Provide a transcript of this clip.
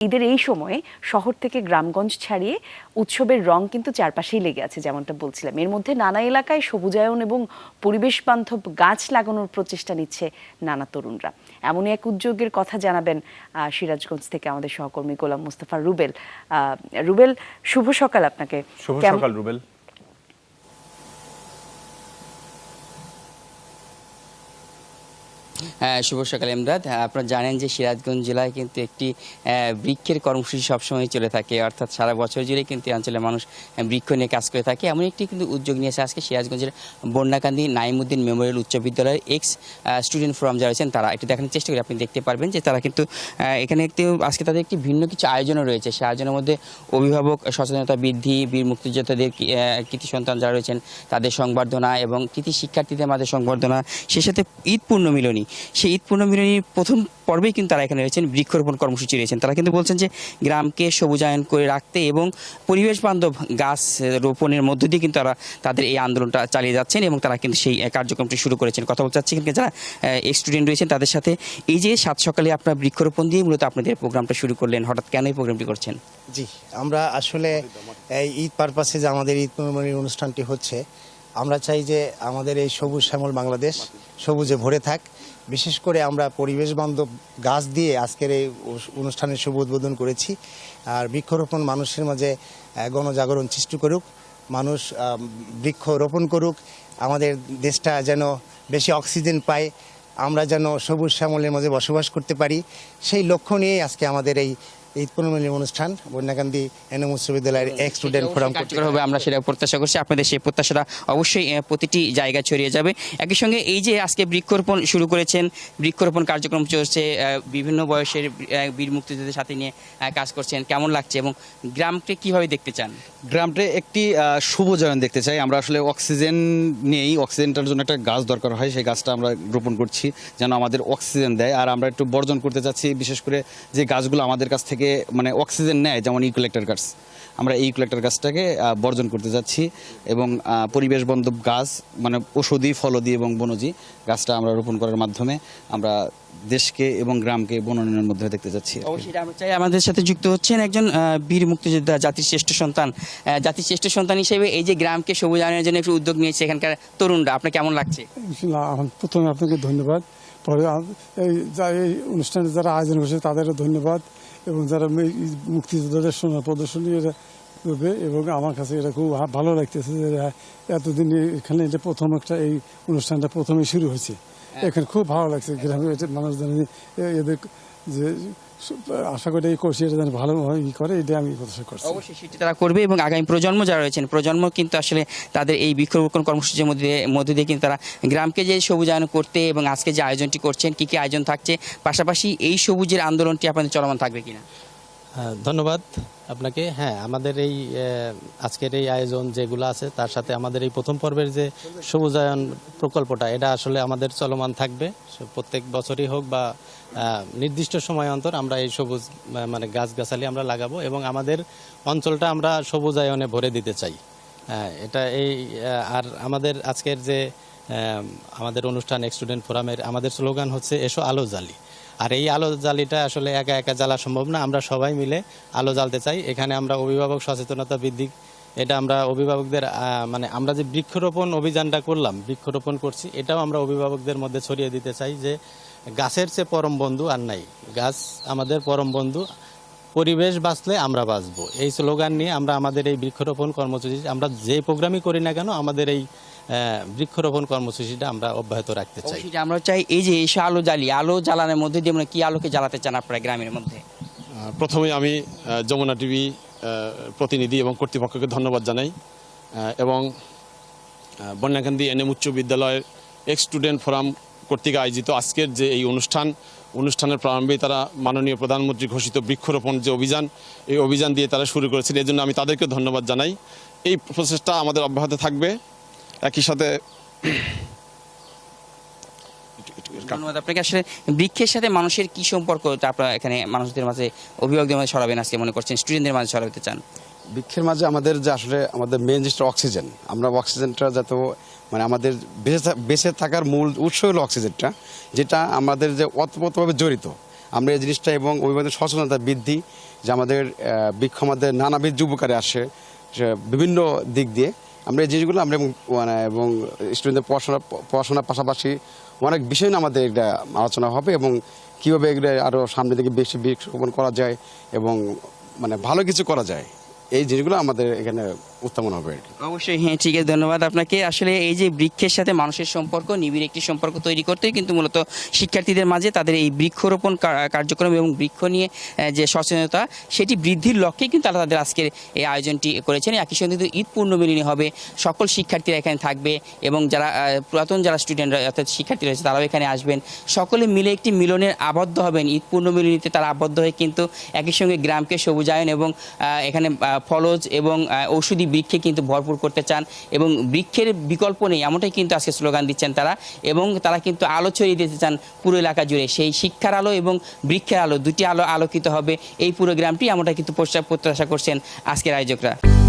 ঈদের এই সময়ে শহর থেকে গ্রামগঞ্জ ছাড়িয়ে উৎসবের রং কিন্তু চারপাশেই লেগে আছে যেমনটা বলছিলাম। এর মধ্যে নানা এলাকায় সবুজায়ন এবং পরিবেশ বান্ধব গাছ লাগানোর প্রচেষ্টা নিচ্ছে নানা তরুণরা। এমনই এক উদ্যোগের কথা জানাবেন আহ, সিরাজগঞ্জ থেকে আমাদের সহকর্মী গোলাম মুস্তাফা রুবেল। আহ, রুবেল শুভ সকাল আপনাকে। শুভ সকাল রুবেল। শুভ সকাল এমরাদ হ্যাঁ, আপনারা জানেন যে সিরাজগঞ্জ জেলায় কিন্তু একটি বৃক্ষের কর্মসূচি সবসময় চলে থাকে। অর্থাৎ সারা বছর জুড়ে কিন্তু এই অঞ্চলের মানুষ বৃক্ষ নিয়ে কাজ করে থাকে। এমন একটি কিন্তু উদ্যোগ নিয়েছে আজকে সিরাজগঞ্জের বন্যাকান্দি নাইমুদ্দিন মেমোরিয়াল উচ্চ বিদ্যালয়ের এক্স স্টুডেন্ট ফোরাম যারা রয়েছেন তারা একটু দেখানোর চেষ্টা করি। আপনি দেখতে পারবেন যে তারা কিন্তু এখানে একটি আজকে তাদের একটি ভিন্ন কিছু আয়োজনও রয়েছে। সেই আয়োজনের মধ্যে অভিভাবক সচেতনতা বৃদ্ধি বীর মুক্তিযোদ্ধাদের কৃতি সন্তান যারা রয়েছেন তাদের সংবর্ধনা এবং কৃতি শিক্ষার্থীদের মাঝে সংবর্ধনা সেই সাথে ঈদ পূর্ণমিলনী। সেই ঈদ পূর্ণমিলনীর প্রথম পর্বেই কিন্তু তারা এখানে রয়েছেন, বৃক্ষরোপণ কর্মসূচি রয়েছেন। তারা কিন্তু বলছেন যে গ্রামকে সবুজায়ন করে রাখতে এবং পরিবেশ বান্ধব গাছ রোপণের মধ্য দিয়ে কিন্তু তারা তাদের এই আন্দোলনটা চালিয়ে যাচ্ছেন এবং তারা কিন্তু সেই কার্যক্রমটি শুরু করেছেন। কথা বলতে চাচ্ছি এখানকার যারা স্টুডেন্ট রয়েছেন তাদের সাথে এই যে সাত সকালে আপনার বৃক্ষরোপণ দিয়ে মূলত আপনাদের প্রোগ্রামটা শুরু করলেন, হঠাৎ কেন এই প্রোগ্রামটি করছেন? জি, আমরা আসলে, এই ঈদ পারপাসে যে আমাদের ঈদ অনুষ্ঠানটি হচ্ছে আমরা চাই যে আমাদের এই সবুজ শ্যামল বাংলাদেশ সবুজে ভরে থাক। বিশেষ করে আমরা পরিবেশ বান্ধব গাছ দিয়ে আজকের এই অনুষ্ঠানের শুভ উদ্বোধন করেছি। আর বৃক্ষরোপণ মানুষের মাঝে গণজাগরণ সৃষ্টি করুক, মানুষ বৃক্ষ রোপণ করুক, আমাদের দেশটা যেন বেশি অক্সিজেন পায়, আমরা যেন সবুজ শ্যামলের মাঝে বসবাস করতে পারি। সেই লক্ষ্য নিয়ে আজকে আমাদের এই ঈদ পূর্ণিমালী অনুষ্ঠান বন্যাকান্দি এনএম উচ্চ বিদ্যালয়ের এক স্টুডেন্ট ফোরাম কার্যকর হবে। আমরা সেটা প্রত্যাশা করছি। আপনাদের সেই প্রত্যাশাটা অবশ্যই প্রতিটি জায়গায় ছড়িয়ে যাবে। একই সঙ্গে এই যে আজকে বৃক্ষরোপণ শুরু করেছেন বৃক্ষরোপণ কার্যক্রম চলছে বিভিন্ন বয়সের বীর মুক্তিযোদ্ধাদের সাথে নিয়ে কাজ করছেন কেমন লাগছে এবং গ্রামকে কীভাবে দেখতে চান? গ্রামটা একটি শুভ জয়ন দেখতে চাই। আমরা আসলে অক্সিজেন নেই অক্সিজেনটার জন্য একটা গাছ দরকার হয় সেই গাছটা আমরা রোপণ করছি যেন আমাদের অক্সিজেন দেয়। আর আমরা একটু বর্জন করতে চাচ্ছি বিশেষ করে যে গাছগুলো আমাদের কাছ থেকে মানে অক্সিজেন নেয় যেমন ইকুলেক্টর গাছ আমরা এই ইকুলেক্টর গাছটাকে বর্জন করতে যাচ্ছি এবং পরিবেশ বান্ধব গাছ মানে ঔষধি ফলদি এবং বনজি গাছটা আমরা রোপণ করার মাধ্যমে আমরা দেশকে এবং গ্রামকে বননের মধ্যে দেখতে যাচ্ছি অবশ্যই আমরা চাই। আমাদের সাথে যুক্ত হচ্ছেন একজন বীর মুক্তিযোদ্ধা জাতির শ্রেষ্ঠ সন্তান। জাতির শ্রেষ্ঠ সন্তান হিসেবে এই যে গ্রামকে সবুজ সবুজায়নের জন্য একটু উদ্যোগ নিয়েছে এখানকার তরুণরা আপনার কেমন লাগছে? প্রথমে আপনাকে ধন্যবাদ। পরে এই যা- এই অনুষ্ঠানে যারা আয়োজন করেছে তাদেরও ধন্যবাদ এবং যারা মুক্তিযোদ্ধাদের সোনার প্রদর্শনী এটা করবে এবং আমার কাছে এটা খুব ভালো লাগতেছে যে এরা এতদিন এখানে এটা প্রথম একটা এই অনুষ্ঠানটা প্রথমে শুরু হয়েছে। এখানে খুব ভালো লাগছে গ্রামের মানুষজন এদের যে আশা করি এই যেন ভালো ই করে এটা আমি প্রত্যাশা করছি। অবশ্যই সেটি তারা করবে এবং আগামী প্রজন্ম যারা রয়েছেন, প্রজন্ম কিন্তু আসলে তাদের এই বৃক্ষরোপণ কর্মসূচির মধ্যে মধ্যে দিয়ে কিন্তু তারা গ্রামকে যে সবুজায়ন করতে এবং আজকে যে আয়োজনটি করছেন, কী কী আয়োজন থাকছে, পাশাপাশি এই সবুজের আন্দোলনটি আপনাদের চলমান থাকবে কিনা? ধন্যবাদ আপনাকে। হ্যাঁ আমাদের এই আজকের এই আয়োজন যেগুলো আছে, তার সাথে আমাদের এই প্রথম পর্বের যে সবুজায়ন প্রকল্পটা, এটা আসলে আমাদের চলমান থাকবে। প্রত্যেক বছরই হোক বা নির্দিষ্ট সময় অন্তর আমরা এই সবুজ মানে গাছগাছালি আমরা লাগাবো এবং আমাদের অঞ্চলটা আমরা সবুজায়নে ভরে দিতে চাই। হ্যাঁ এটা এই আর আমাদের আজকের যে আমাদের অনুষ্ঠান স্টুডেন্ট ফোরামের আমাদের স্লোগান হচ্ছে, এসো আলো জ্বালি আর এই আলো জ্বালিটা আসলে একা একা জ্বালা সম্ভব না। আমরা সবাই মিলে আলো জ্বালতে চাই। এখানে আমরা অভিভাবক সচেতনতা বৃদ্ধি, এটা আমরা অভিভাবকদের মানে আমরা যে বৃক্ষরোপণ অভিযানটা করলাম, বৃক্ষরোপণ করছি, এটাও আমরা অভিভাবকদের মধ্যে ছড়িয়ে দিতে চাই যে গাছের চেয়ে পরম বন্ধু আর নাই। গাছ আমাদের পরম বন্ধু, পরিবেশ বাঁচলে আমরা বাঁচবো। এই স্লোগান নিয়ে আমরা আমাদের এই বৃক্ষরোপণ কর্মসূচি, আমরা যে প্রোগ্রামই করি না কেন, আমাদের এই বৃক্ষরোপণ কর্মসূচিটা আমরা অব্যাহত রাখতে চাই। আমরা চাই এই যে এসে আলো জ্বালি আলো জ্বালানোর মধ্যে দিয়ে আমরা কি আলোকে জ্বালাতে চান আপনারা গ্রামের মধ্যে? প্রথমে আমি যমুনা টিভি প্রতিনিধি এবং কর্তৃপক্ষকে ধন্যবাদ জানাই এবং বন্যাকান্দি এনএম উচ্চ বিদ্যালয়ের এক্স স্টুডেন্ট ফোরাম কর্তৃক আয়োজিত আজকের যে এই অনুষ্ঠান অনুষ্ঠানের প্রারম্ভে তারা মাননীয় প্রধানমন্ত্রী ঘোষিত বৃক্ষরোপণ যে অভিযান এই অভিযান দিয়ে তারা শুরু করেছেন। এই জন্য আমি তাদেরকে ধন্যবাদ জানাই। এই প্রচেষ্টা আমাদের অব্যাহত থাকবে। একই সাথে ধন্যবাদ আপনাকে। আসলে বৃক্ষের সাথে মানুষের কি সম্পর্ক? আপনারা এখানে মানুষদের মাঝে অভিভাবকদের মাঝে ছড়াবেন আজকে মনে করছেন স্টুডেন্টদের মাঝে ছড়াতে চান? বৃক্ষের মাঝে আমাদের যে আসলে আমাদের মেন জিনিসটা অক্সিজেন আমরা অক্সিজেনটা যাতে মানে আমাদের বেঁচে বেঁচে থাকার মূল উৎস হলো অক্সিজেনটা যেটা আমাদের যে অতপ্রতভাবে জড়িত। আমরা এই জিনিসটা এবং অভিভাবকদের সচেতনতা বৃদ্ধি যে আমাদের বৃক্ষ আমাদের নানাবিধ যুবকারে আসে বিভিন্ন দিক দিয়ে। আমরা এই জিনিসগুলো, আমরা মানে এবং স্টুডেন্টদের পড়াশোনা, পড়াশোনার পাশাপাশি অনেক বিষয় আমাদের এটা আলোচনা হবে এবং কীভাবে এগুলো আরও সামনে দিকে বেশি বৃক্ষরোপণ করা যায় এবং মানে ভালো কিছু করা যায়। এই জিনিসগুলো আমাদের এখানে উত্থাপন হবে আর কি। অবশ্যই হ্যাঁ ঠিক আছে, ধন্যবাদ আপনাকে। আসলে এই যে বৃক্ষের সাথে মানুষের সম্পর্ক, নিবিড় একটি সম্পর্ক তৈরি করতেই কিন্তু মূলত শিক্ষার্থীদের মাঝে তাদের এই বৃক্ষরোপণ কার্যক্রম এবং বৃক্ষ নিয়ে যে সচেতনতা, সেটি বৃদ্ধির লক্ষ্যে কিন্তু তারা তাদের আজকের এই আয়োজনটি করেছেন। একই সঙ্গে কিন্তু ঈদ পূর্ণমিলনী হবে, সকল শিক্ষার্থীরা এখানে থাকবে এবং যারা পুরাতন যারা স্টুডেন্ট অর্থাৎ শিক্ষার্থী রয়েছে, তারাও এখানে আসবেন। সকলে মিলে একটি মিলনের আবদ্ধ হবেন। ঈদ পূর্ণমিলনীতে তারা আবদ্ধ হয়ে কিন্তু একই সঙ্গে গ্রামকে সবুজায়ন এবং এখানে ফলজ এবং ঔষধি বৃক্ষে কিন্তু ভরপুর করতে চান এবং বৃক্ষের বিকল্প নেই, এমনটাই কিন্তু আজকে স্লোগান দিচ্ছেন তারা এবং তারা কিন্তু আলো ছড়িয়ে দিতে চান পুরো এলাকা জুড়ে। সেই শিক্ষার আলো এবং বৃক্ষের আলো, দুটি আলো আলোকিত হবে এই পুরো গ্রামটি এমনটা কিন্তু প্রত্যাশা করছেন আজকের আয়োজকরা।